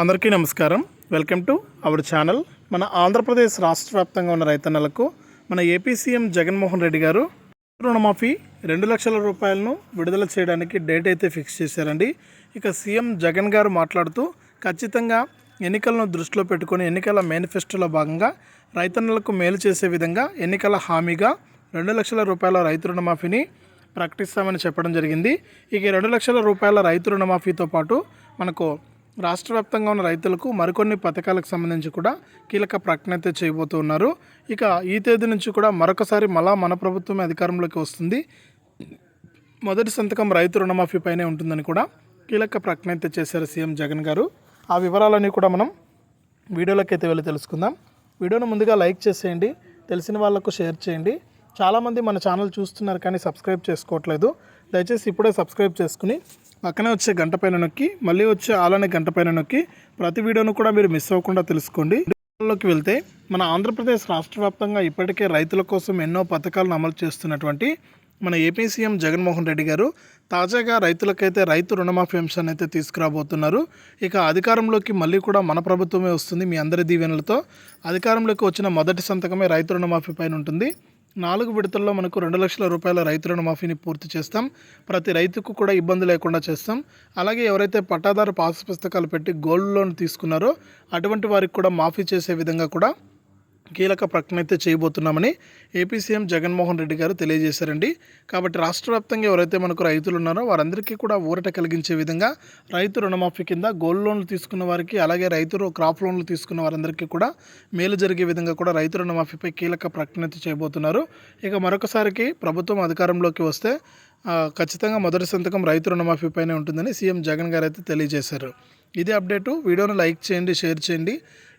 అందరికీ నమస్కారం. Welcome to our channel. మన ఆంధ్రప్రదేశ్ రాష్ట్ర వ్యాప్తంగా ఉన్న రైతన్నలకు మన ఏపీ సీఎం జగన్మోహన్ రెడ్డి గారు రుణమాఫీ రెండు లక్షల రూపాయలను విడుదల చేయడానికి డేట్ అయితే ఫిక్స్ చేశారండి. ఇక సీఎం జగన్ గారు మాట్లాడుతూ ఖచ్చితంగా ఎన్నికలను దృష్టిలో పెట్టుకొని ఎన్నికల మేనిఫెస్టోలో భాగంగా రైతన్నలకు మేలు చేసే విధంగా ఎన్నికల హామీగా రెండు లక్షల రూపాయల రైతు రుణమాఫీని ప్రకటిస్తామని చెప్పడం జరిగింది. ఇక రెండు లక్షల రూపాయల రైతు రుణమాఫీతో పాటు మనకు రాష్ట్ర వ్యాప్తంగా ఉన్న రైతులకు మరికొన్ని పథకాలకు సంబంధించి కూడా కీలక ప్రకటన అయితే చేయబోతున్నారు ఇక ఈ తేదీ నుంచి కూడా మరొకసారి మళ్ళా మన ప్రభుత్వం అధికారంలోకి వస్తుంది. మొదటి సంతకం రైతు రుణమాఫీ పైనే ఉంటుందని కూడా కీలక ప్రకటన అయితే చేశారు సీఎం జగన్ గారు. ఆ వివరాలన్నీ కూడా మనం వీడియోలోకి అయితే వెళ్ళి తెలుసుకుందాం. వీడియోను ముందుగా లైక్ చేసేయండి తెలిసిన వాళ్ళకు షేర్ చేయండి. చాలామంది మన ఛానల్ చూస్తున్నారు కానీ సబ్స్క్రైబ్ చేసుకోవట్లేదు. దయచేసి ఇప్పుడే సబ్స్క్రైబ్ చేసుకుని పక్కనే వచ్చే గంట పైన నొక్కి మళ్ళీ వచ్చే ఆలనే గంట పైన నొక్కి ప్రతి వీడియోను కూడా మీరు మిస్ అవ్వకుండా తెలుసుకోండి. లోకి వెళ్తే మన ఆంధ్రప్రదేశ్ రాష్ట్ర వ్యాప్తంగా ఇప్పటికే రైతుల కోసం ఎన్నో పథకాలను అమలు చేస్తున్నటువంటి మన ఏపీ సీఎం జగన్మోహన్ రెడ్డి గారు తాజాగా రైతులకైతే రైతు రుణమాఫీ అంశాన్ని అయితే తీసుకురాబోతున్నారు. ఇక అధికారంలోకి మళ్ళీ కూడా మన ప్రభుత్వమే వస్తుంది మీ అందరి దీవెనలతో. అధికారంలోకి వచ్చిన మొదటి సంతకమే రైతు రుణమాఫీ పైన ఉంటుంది. నాలుగు విడతల్లో మనకు రెండు లక్షల రూపాయల రైతు రుణమాఫీని పూర్తి చేస్తాం. ప్రతి రైతుకు కూడా ఇబ్బంది లేకుండా చేస్తాం. అలాగే ఎవరైతే పట్టాదారు పాస్ పుస్తకాలు పెట్టి గోల్డ్ లోన్ తీసుకున్నారో అటువంటి వారికి కూడా మాఫీ చేసే విధంగా కూడా కీలక ప్రకటన అయితే చేయబోతున్నామని ఏపీ సీఎం జగన్మోహన్ రెడ్డి గారు తెలియజేశారండి. కాబట్టి రాష్ట్ర వ్యాప్తంగా ఎవరైతే మనకు రైతులు ఉన్నారో వారందరికీ కూడా ఊరట కలిగించే విధంగా రైతు రుణమాఫీ కింద గోల్డ్ లోన్లు తీసుకున్న వారికి అలాగే రైతు క్రాప్ లోన్లు తీసుకున్న వారందరికీ కూడా మేలు జరిగే విధంగా కూడా రైతు రుణమాఫీపై కీలక ప్రకటన అయితే చేయబోతున్నారు. ఇక మరొకసారికి ప్రభుత్వం అధికారంలోకి వస్తే ఖచ్చితంగా మొదటి సంతకం రైతు రుణమాఫీ పైనే ఉంటుందని సీఎం జగన్ గారు అయితే తెలియజేశారు. ఇదే అప్డేటు. వీడియోను లైక్ చేయండి షేర్ చేయండి.